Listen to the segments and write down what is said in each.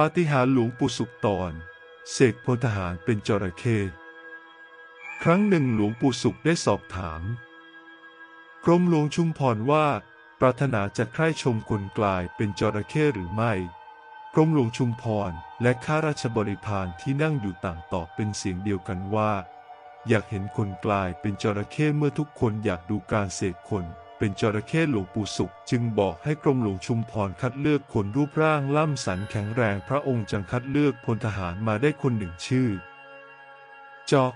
ปาฏิหาริย์หลวงปู่สุขตอน เสกพลทหารเป็นจระเข้ครั้งหนึ่งหลวงปู่สุขได้สอบถาม กรมหลวงชุมพรว่า ปรารถนาจะใคร่ชมคนกลายเป็นจระเข้หรือไม่ กรมหลวงชุมพรและข้าราชบริพารที่นั่งอยู่ต่างตอบเป็นเสียงเดียวกันว่า อยากเห็นคนกลายเป็นจระเข้เมื่อทุกคนอยากดูการเสกคน เป็นจระเข้หลวงปู่สุข จึงบอกให้กรมหลวงชุมพรคัดเลือกคนรูปร่างล่ำสันแข็งแรงพระองค์จึงคัดเลือกพลทหารมาได้คนหนึ่งชื่อ จอก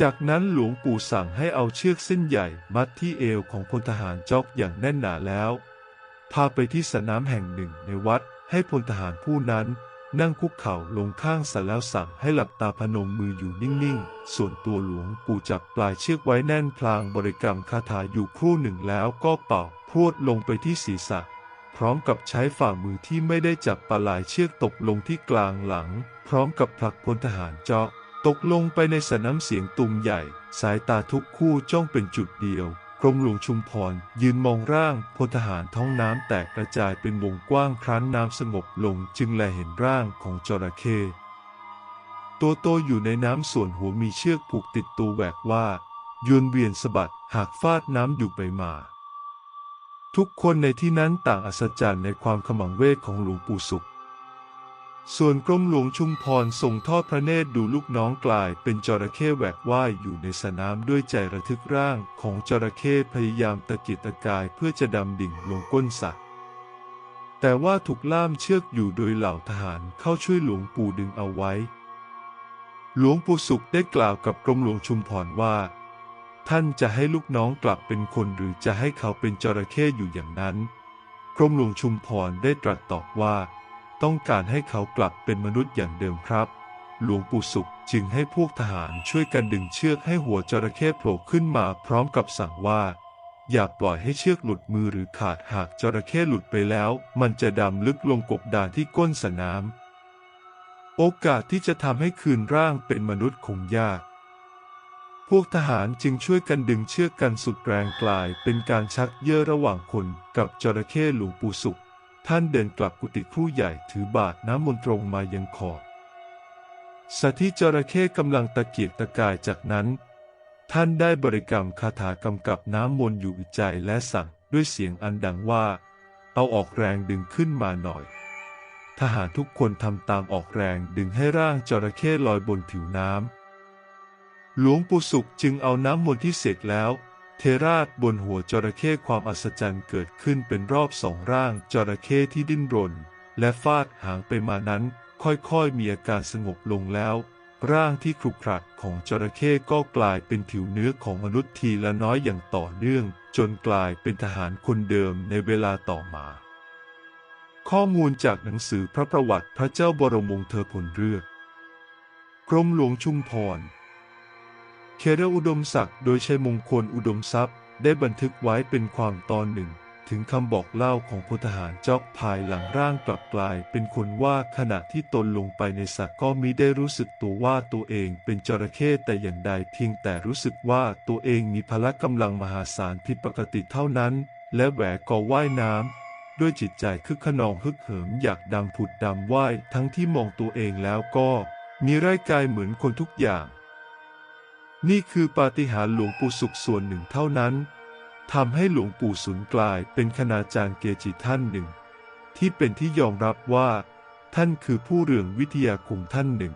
จากนั้นหลวงปู่สั่งให้เอาเชือกเส้นใหญ่มัดที่เอวของพลทหารจอกอย่างแน่นหนาแล้ว พาไปที่สนามแห่งหนึ่งในวัดให้พลทหารผู้นั้น นั่งคุกเข่าลงข้างสแล้วสั่งให้หลับตาพนมมืออยู่นิ่งๆ ส่วนตัวหลวงปู่จับปลายเชือกไว้แน่นพลางบริกรรมคาถาอยู่ครู่หนึ่งแล้วก็เป่าพรวดลงไปที่ศีรษะ พร้อมกับใช้ฝ่ามือที่ไม่ได้จับปลายเชือกตกลงที่กลางหลัง พร้อมกับผลักพลทหารเจาะตกลงไปในสนามเสียงตุมใหญ่ สายตาทุกคู่จ้องเป็นจุดเดียว กรมหลวงชุมพร ยืนมองร่างพลทหารท้องน้ำแตกกระจายเป็นวงกว้างครั้นน้ำสงบลงจึงแลเห็นร่างของจระเข้ตัวโตอยู่ในน้ำส่วนหัวมีเชือกผูกติดตัวแหวกว่ายืนเวียนสะบัดหากฟาดน้ำอยู่ไปมา ทุกคนในที่นั้นต่างอัศจรรย์ในความขมังเวทของหลวงปู่สุข ส่วนกรมหลวงชุมพรส่งทอดพระเนตรดูลูกน้องกลายเป็นจระเข้แหวกว่ายอยู่ในสนามด้วยใจระทึกร่างของจระเข้พยายามตะกิดตะกายเพื่อจะดำดิ่งลงก้นสระแต่ว่าถูกล่ามเชือกอยู่โดยเหล่าทหารเข้าช่วยหลวงปู่ดึงเอาไว้ หลวงปู่สุขได้กล่าวกับกรมหลวงชุมพรว่า ท่านจะให้ลูกน้องกลับเป็นคนหรือจะให้เขาเป็นจระเข้อยู่อย่างนั้น กรมหลวงชุมพรได้ตรัสตอบว่า ต้องการให้เขากลับเป็นมนุษย์อย่างเดิมครับ หลวงปู่สุขจึงให้พวกทหารช่วยกันดึงเชือกให้หัวจระเข้โผล่ขึ้นมาพร้อมกับสั่งว่า อย่าปล่อยให้เชือกหลุดมือหรือขาดหากจระเข้หลุดไปแล้ว มันจะดำลึกลงกบดานที่ก้นสน้ำโอกาสที่จะทำให้คืนร่างเป็นมนุษย์คงยากพวกทหารจึงช่วยกันดึงเชือกกันสุดแรงกลายเป็นการชักเยื่อระหว่างคนกับจระเข้หลวงปู่สุข ท่านเดินกลับกุฏิผู้ใหญ่ถือบาทน้ำมนต์ตรงมายังขอบสัตว์ที่จระเข้กำลังตะเกียกตะกายจากนั้น ท่านได้บริกรรมคาถากำกับน้ำมนต์อยู่ในใจและสั่งด้วยเสียงอันดังว่า เอาออกแรงดึงขึ้นมาหน่อย ทหารทุกคนทำตามออกแรงดึงให้ร่างจระเข้ลอยบนผิวน้ำหลวงปู่สุขจึงเอาน้ำมนต์ที่เสกแล้ว เทราดบนหัวจระเข้ความอัศจรรย์เกิดขึ้นเป็นรอบสองร่างจระเข้ที่ดิ้นรน และฟาดหางไปมานั้น ค่อยๆมีอาการสงบลงแล้ว ร่างที่ครุขระของจระเข้ก็กลายเป็นผิวเนื้อของมนุษย์ทีละน้อยอย่างต่อเนื่อง จนกลายเป็นทหารคนเดิมในเวลาต่อมา ข้อมูลจากหนังสือพระประวัติพระเจ้าบรมวงศ์เธอผลเลือ กรมหลวงชุมพร เคเรอุดมศักดิ์โดยใชัยมงคลอุดมทรัพย์ ได้บันทึกไว้เป็นความตอนหนึ่ง ถึงคำบอกเล่าของพลทหารจอกภายหลังร่างกลับกลาย เป็นคนว่าขณะที่ตนลงไปในสระก็มิได้รู้สึกตัวว่าตัวเองเป็นจระเข้แต่อย่างใดเพียงแต่รู้สึกว่าตัวเองมีพละกำลังมหาศาลผิดปกติเท่านั้น และแหวกก็ว่ายน้ำด้วยจิตใจคึกขนองฮึกเหิมอยากดังผุดดำว่ายทั้งที่มองตัวเองแล้วก็ มีร่างกายเหมือนคนทุกอย่าง นี่คือปาฏิหาริย์หลวงปู่สุขส่วนหนึ่งเท่านั้นทำให้หลวงปู่สุนกลายเป็นคณาจารย์เกจิท่านหนึ่ง ที่เป็นที่ยอมรับว่า ท่านคือผู้เรืองวิทยาคมท่านหนึ่ง